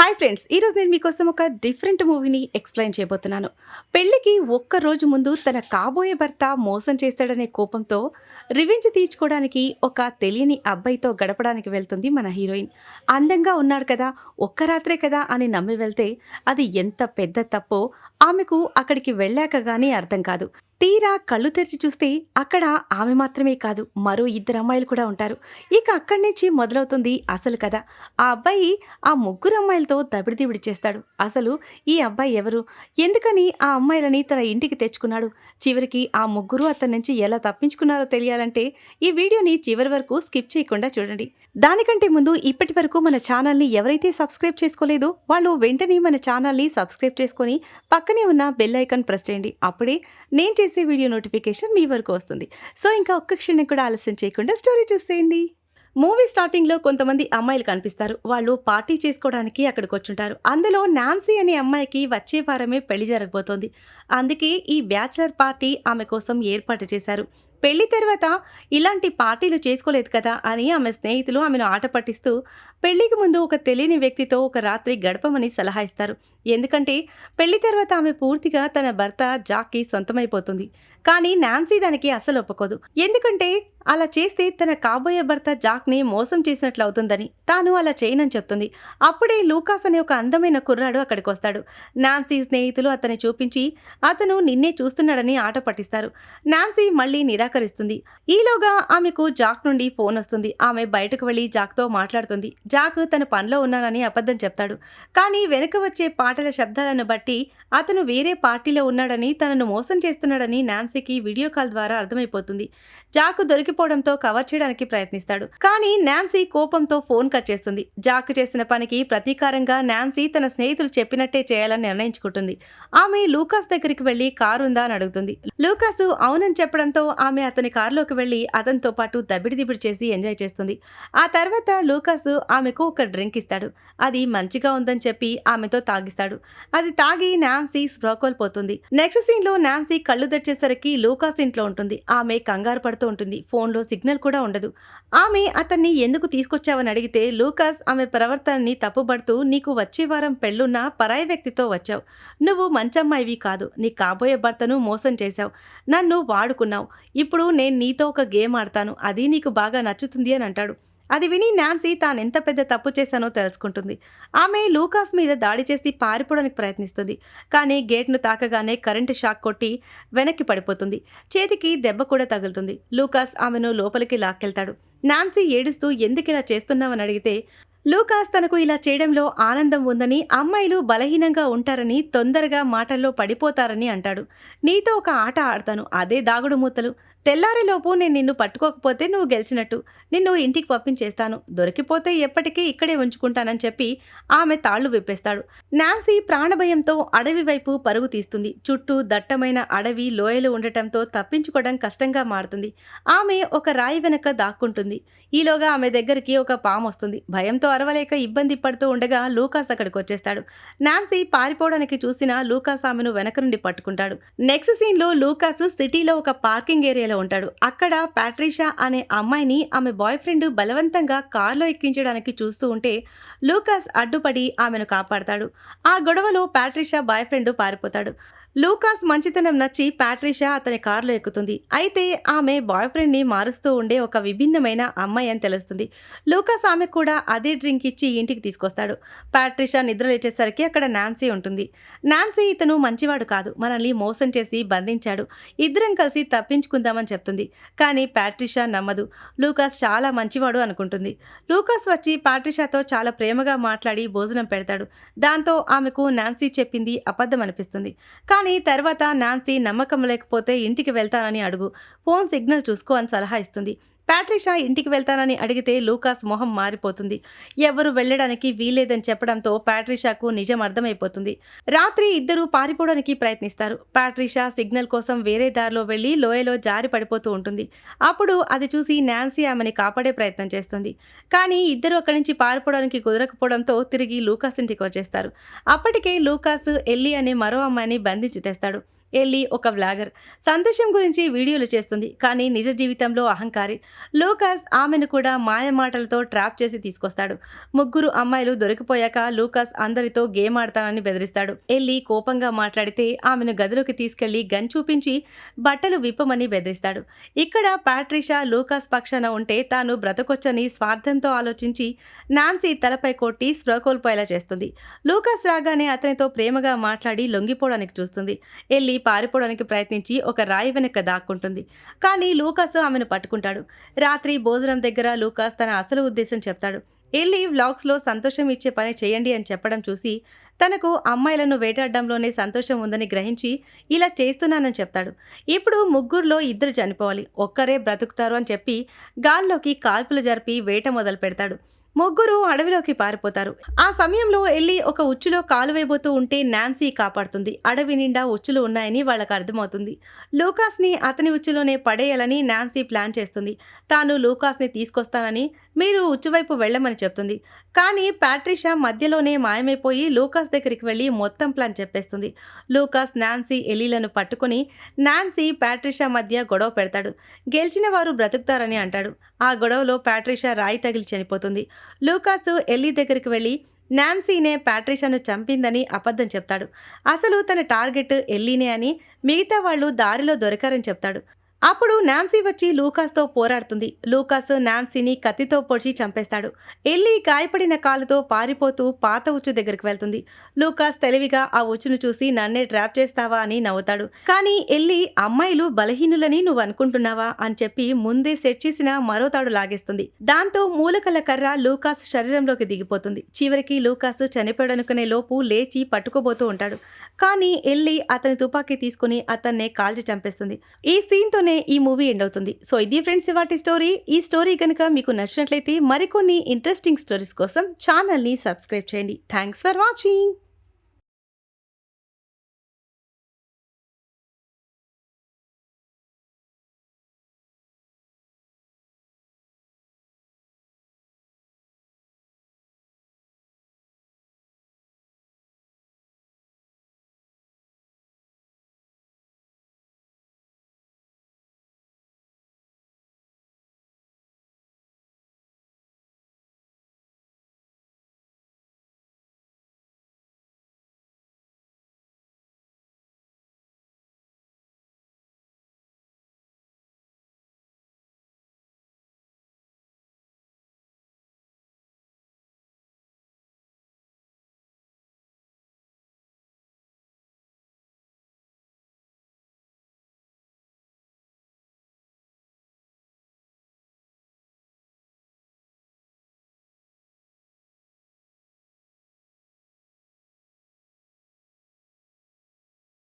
Hi friends ఈరోజు నేను మీకోసం ఒక డిఫరెంట్ మూవీని ఎక్స్ప్లెయిన్ చేయబోతున్నాను. పెళ్ళికి ఒక్క రోజు ముందు తన కాబోయే భర్త మోసం చేస్తాడనే కోపంతో రివెంజ్ తీర్చుకోవడానికి ఒక తెలియని అబ్బాయితో గడపడానికి వెళ్తుంది మన హీరోయిన్. అందంగా ఉన్నాడు కదా ఒక్క రాత్రే కదా అని నమ్మి వెళ్తే అది ఎంత పెద్ద తప్పో ఆమెకు అక్కడికి వెళ్ళాక కానీ అర్థం కాదు. తీరా కళ్ళు తెరిచి చూస్తే అక్కడ ఆమె మాత్రమే కాదు మరో ఇద్దరు అమ్మాయిలు కూడా ఉంటారు. ఇక అక్కడి నుంచి మొదలవుతుంది అసలు కథ. ఆ అబ్బాయి ఆ ముగ్గురు అమ్మాయిలతో దబిడిదిబిడి చేస్తాడు. అసలు ఈ అబ్బాయి ఎవరు? ఎందుకని ఆ అమ్మాయిలని తన ఇంటికి తెచ్చుకున్నాడు? చివరికి ఆ ముగ్గురు అతని నుంచి ఎలా తప్పించుకున్నారో తెలియాలంటే ఈ వీడియోని చివరి వరకు స్కిప్ చేయకుండా చూడండి. దానికంటే ముందు ఇప్పటి వరకు మన ఛానల్ని ఎవరైతే సబ్స్క్రైబ్ చేసుకోలేదో వాళ్ళు వెంటనే మన ఛానల్ని సబ్స్క్రైబ్ చేసుకొని పక్కనే ఉన్న బెల్ ఐకాన్ ప్రెస్ చేయండి. అప్పుడే నేను చేసే వీడియో నోటిఫికేషన్ మీ వరకు వస్తుంది. సో ఇంకా ఒక్క క్షణం కూడా ఆలస్యం చేయకుండా స్టోరీ చూసేయండి. మూవీ స్టార్టింగ్లో కొంతమంది అమ్మాయిలు కనిపిస్తారు. వాళ్ళు పార్టీ చేసుకోవడానికి అక్కడికి వచ్చుంటారు. అందులో నాన్సీ అనే అమ్మాయికి వచ్చే వారమే పెళ్ళి జరగబోతోంది. అందుకే ఈ బ్యాచలర్ పార్టీ ఆమె కోసం ఏర్పాటు చేశారు. పెళ్ళి తర్వాత ఇలాంటి పార్టీలు చేసుకోలేదు కదా అని ఆమె స్నేహితులు ఆమెను ఆట పట్టిస్తూ పెళ్ళికి ముందు ఒక తెలియని వ్యక్తితో ఒక రాత్రి గడపమని సలహా ఇస్తారు. ఎందుకంటే పెళ్ళి తర్వాత ఆమె పూర్తిగా తన భర్త జాక్కి సొంతమైపోతుంది. కానీ నాన్సీ దానికి అసలు ఒప్పుకోదు. ఎందుకంటే అలా చేస్తే తన కాబోయే భర్త జాక్ని మోసం చేసినట్లు అవుతుందని తాను అలా చేయనని చెప్తుంది. అప్పుడే లూకాస్ అనే ఒక అందమైన కుర్రాడు అక్కడికి వస్తాడు నాన్సీ స్నేహితులు అతన్ని చూపించి అతను నిన్నే చూస్తున్నాడని ఆట పట్టిస్తారు. నాన్సీ మళ్ళీ నిరాకరిస్తుంది. ఈలోగా ఆమెకు జాక్ నుండి ఫోన్ వస్తుంది. ఆమె బయటకు వెళ్ళి జాక్తో మాట్లాడుతుంది. జాక్ తన పనిలో ఉన్నానని అబద్ధం చెప్తాడు. కానీ వెనుక వచ్చే పాటల శబ్దాలను బట్టి అతను వేరే పార్టీలో ఉన్నాడని తనను మోసం చేస్తున్నాడని నాన్సీకి వీడియో కాల్ ద్వారా అర్థమైపోతుంది. జాక్ దొరికి దొరికిపోవడంతో కవర్ చేయడానికి ప్రయత్నిస్తాడు. కానీ నాన్సీ కోపంతో ఫోన్ కట్ చేస్తుంది. జాక్ చేసిన పనికి ప్రతీకారంగా నాన్సీ తన స్నేహితులు చెప్పినట్టే చేయాలని నిర్ణయించుకుంటుంది. ఆమె లూకాస్ దగ్గరికి వెళ్ళి కారు ఉందా అని అడుగుతుంది. లూకాసు అవునని చెప్పడంతో ఆమె అతని కారులోకి వెళ్ళి అతనితో పాటు దబిడి దిబిడి చేసి ఎంజాయ్ చేస్తుంది. ఆ తర్వాత లూకాసు ఆమెకు ఒక డ్రింక్ ఇస్తాడు. అది మంచిగా ఉందని చెప్పి ఆమెతో తాగిస్తాడు. అది తాగి నాన్సీ స్ప్రోకోల్పోతుంది నెక్స్ట్ సీన్లో నాన్సీ కళ్ళు తెచ్చేసరికి లూకాస్ ఇంట్లో ఉంటుంది. ఆమె కంగారు పడుతూ ఉంటుంది. ఫోన్ ఫోన్లో సిగ్నల్ కూడా ఉండదు. ఆమె అతన్ని ఎందుకు తీసుకొచ్చావని అడిగితే లూకాస్ ఆమె ప్రవర్తనని తప్పుబడుతూ నీకు వచ్చే వారం పెళ్ళున్న పరాయి వ్యక్తితో వచ్చావు. నువ్వు మంచమ్మాయివి కాదు. నీ కాబోయే భర్తను మోసం చేశావు. నన్ను వాడుకున్నావు. ఇప్పుడు నేను నీతో ఒక గేమ్ ఆడతాను. అది నీకు బాగా నచ్చుతుంది అని అంటాడు. అది విని నాన్సీ తాను ఎంత పెద్ద తప్పు చేశానో తెలుసుకుంటుంది. ఆమె లూకాస్ మీద దాడి చేసి పారిపోవడానికి ప్రయత్నిస్తుంది. కానీ గేట్ను తాకగానే కరెంటు షాక్ కొట్టి వెనక్కి పడిపోతుంది. చేతికి దెబ్బ కూడా తగులుతుంది. లూకాస్ ఆమెను లోపలికి లాక్కెళ్తాడు. నాన్సీ ఏడుస్తూ ఎందుకు ఇలా చేస్తున్నావని అడిగితే లూకాస్ తనకు ఇలా చేయడంలో ఆనందం ఉందని అమ్మాయిలు బలహీనంగా ఉంటారని తొందరగా మాటల్లో పడిపోతారని అంటాడు. నీతో ఒక ఆట ఆడతాను. అదే దాగుడు మూతలు. తెల్లారిలోపు నేను నిన్ను పట్టుకోకపోతే నువ్వు గెలిచినట్టు. నిన్ను ఇంటికి పంపించేస్తాను. దొరికిపోతే ఎప్పటికీ ఇక్కడే ఉంచుకుంటానని చెప్పి ఆమె తాళ్ళు విప్పేస్తాడు. నాన్సీ ప్రాణభయంతో అడవి వైపు పరుగు తీస్తుంది. చుట్టూ దట్టమైన అడవి లోయలు ఉండటంతో తప్పించుకోవడం కష్టంగా మారుతుంది. ఆమె ఒక రాయి వెనక దాక్కుంటుంది. ఈలోగా ఆమె దగ్గరికి ఒక పాము వస్తుంది. భయంతో అరవలేక ఇబ్బంది పడుతూ ఉండగా లూకాస్ అక్కడికి వచ్చేస్తాడు. నాన్సీ పారిపోవడానికి చూసిన లూకాస్ ఆమెను వెనక నుండి పట్టుకుంటాడు. నెక్స్ట్ సీన్లో లూకాస్ సిటీలో ఒక పార్కింగ్ ఏరియా ఏరియాలో ఉంటాడు. అక్కడ ప్యాట్రిషా అనే అమ్మాయిని ఆమె బాయ్ ఫ్రెండ్ బలవంతంగా కారులో ఎక్కించడానికి చూస్తూ ఉంటే లూకాస్ అడ్డుపడి ఆమెను కాపాడతాడు. ఆ గొడవలో ప్యాట్రిషా బాయ్ ఫ్రెండ్ పారిపోతాడు. లూకాస్ మంచితనం నచ్చి ప్యాట్రిషా అతని కారులో ఎక్కుతుంది. అయితే ఆమె బాయ్ ఫ్రెండ్ని మారుస్తూ ఉండే ఒక విభిన్నమైన అమ్మాయి అని తెలుస్తుంది. లూకాస్ ఆమె కూడా అదే డ్రింక్ ఇచ్చి ఇంటికి తీసుకొస్తాడు. ప్యాట్రిషా నిద్ర లేచేసరికి అక్కడ నాన్సీ ఉంటుంది. నాన్సీ ఇతను మంచివాడు కాదు. మనల్ని మోసం చేసి బంధించాడు. ఇద్దరం కలిసి తప్పించుకుందామని చెప్తుంది. కానీ ప్యాట్రిషా నమ్మదు. లూకాస్ చాలా మంచివాడు అనుకుంటుంది. లూకాస్ వచ్చి ప్యాట్రిషాతో చాలా ప్రేమగా మాట్లాడి భోజనం పెడతాడు. దాంతో ఆమెకు నాన్సీ చెప్పింది అబద్ధం అనిపిస్తుంది. కానీ తర్వాత నాన్సీ నమ్మకం లేకపోతే ఇంటికి వెళ్తానని అడుగు. ఫోన్ సిగ్నల్ చూసుకో అని సలహా ఇస్తుంది. ప్యాట్రిషా ఇంటికి వెళ్తానని అడిగితే లూకాస్ మొహం మారిపోతుంది. ఎవరు వెళ్ళడానికి వీలేదని చెప్పడంతో ప్యాట్రిషాకు నిజం అర్థమైపోతుంది. రాత్రి ఇద్దరు పారిపోవడానికి ప్రయత్నిస్తారు. ప్యాట్రిషా సిగ్నల్ కోసం వేరే దారిలో వెళ్ళి లోయలో జారి పడిపోతూ ఉంటుంది. అప్పుడు అది చూసి నాన్సీ ఆమెని కాపాడే ప్రయత్నం చేస్తుంది. కానీ ఇద్దరు అక్కడి నుంచి పారిపోవడానికి కుదరకపోవడంతో తిరిగి లూకాస్ ఇంటికి వచ్చేస్తారు. అప్పటికే లూకాస్ ఎల్లి అనే మరో అమ్మాయిని బంధించి తెస్తాడు. ఎల్లి ఒక వ్లాగర్. సంతోషం గురించి వీడియోలు చేస్తుంది కానీ నిజ జీవితంలో అహంకారి. లూకాస్ ఆమెను కూడా మాయ మాటలతో ట్రాప్ చేసి తీసుకొస్తాడు. ముగ్గురు అమ్మాయిలు దొరికిపోయాక లూకాస్ అందరితో గేమ్ ఆడతానని బెదిరిస్తాడు. ఎల్లి కోపంగా మాట్లాడితే ఆమెను గదిలోకి తీసుకెళ్ళి గన్ చూపించి బట్టలు విప్పమని బెదిరిస్తాడు. ఇక్కడ ప్యాట్రిషా లూకాస్ పక్షాన ఉంటే తాను బ్రతకొచ్చని స్వార్థంతో ఆలోచించి నాన్సీ తలపై కొట్టి స్పృహ కోల్పోయేలా చేస్తుంది. లూకాస్ రాగానే అతనితో ప్రేమగా మాట్లాడి లొంగిపోవడానికి చూస్తుంది. ఎల్లి పారిపోవడానికి ప్రయత్నించి ఒక రాయి వెనక దాక్కుంటుంది. కానీ లూకాస్ ఆమెను పట్టుకుంటాడు. రాత్రి భోజనం దగ్గర లూకాస్ తన అసలు ఉద్దేశం చెప్తాడు. వెళ్ళి వ్లాగ్స్లో సంతోషం ఇచ్చే పని చేయండి అని చెప్పడం చూసి తనకు అమ్మాయిలను వేటాడడంలోనే సంతోషం ఉందని గ్రహించి ఇలా చేస్తున్నానని చెప్తాడు. ఇప్పుడు ముగ్గురులో ఇద్దరు చనిపోవాలి. ఒక్కరే బ్రతుకుతారు అని చెప్పి గాల్లోకి కాల్పులు జరిపి వేట మొదలు పెడతాడు ముగ్గురు అడవిలోకి పారిపోతారు. ఆ సమయంలో ఎల్లి ఒక ఉచ్చులో కాలు వేయబోతూ ఉంటే నాన్సీ కాపాడుతుంది. అడవి నిండా ఉచ్చులు ఉన్నాయని వాళ్ళకు అర్థమవుతుంది. లూకాస్ని అతని ఉచ్చులోనే పడేయాలని నాన్సీ ప్లాన్ చేస్తుంది. తాను లూకాస్ని తీసుకొస్తానని మీరు ఉచ్చువైపు వెళ్ళమని చెప్తుంది. కానీ ప్యాట్రిషా మధ్యలోనే మాయమైపోయి లూకాస్ దగ్గరికి వెళ్ళి మొత్తం ప్లాన్ చెప్పేస్తుంది. లూకాస్ నాన్సీ ఎలీలను పట్టుకుని నాన్సీ ప్యాట్రిషా మధ్య గొడవ పెడతాడు. గెలిచిన వారు బ్రతుకుతారని అంటాడు. ఆ గొడవలో ప్యాట్రిషా రాయి తగిలి చనిపోతుంది. లూకాస్ ఎల్లీ దగ్గరికి వెళ్ళి నాన్సీనే ప్యాట్రిషాను చంపిందని అబద్ధం చెప్తాడు. అసలు తన టార్గెట్ ఎల్లీనే అని మిగతా వాళ్ళు దారిలో దొరకారని చెప్తాడు. అప్పుడు నాన్సీ వచ్చి లూకాస్తో పోరాడుతుంది. లూకాస్ నాన్సీని కత్తితో పొడిచి చంపేస్తాడు. ఎల్లి గాయపడిన కాలుతో పారిపోతూ పాత ఉచ్చు దగ్గరికి వెళ్తుంది. లూకాస్ తెలివిగా ఆ ఉచ్చును చూసి నన్నే ట్రాప్ చేస్తావా? అని నవ్వుతాడు. కానీ ఎల్లి అమ్మాయిలు బలహీనులని నువ్వు అనుకుంటున్నావా? అని చెప్పి ముందే సెట్ చేసిన మరో తాడు లాగేస్తుంది. దాంతో మూలకల కర్ర లూకాస్ శరీరంలోకి దిగిపోతుంది. చివరికి లూకాస్ చనిపోయాడనుకునే లోపు లేచి పట్టుకోబోతూ ఉంటాడు. కానీ ఎల్లి అతని తుపాకీ తీసుకుని అతన్నే కాల్చి చంపేస్తుంది. ఈ సీన్తోనే ఈ మూవీ ఎండ్ అవుతుంది. సో ఇది ఫ్రెండ్స్ ఇవాటి స్టోరీ. ఈ స్టోరీ కనుక మీకు నచ్చినట్లయితే మరికొన్ని ఇంట్రెస్టింగ్ స్టోరీస్ కోసం ఛానల్ని సబ్స్క్రైబ్ చేయండి. Thanks for watching.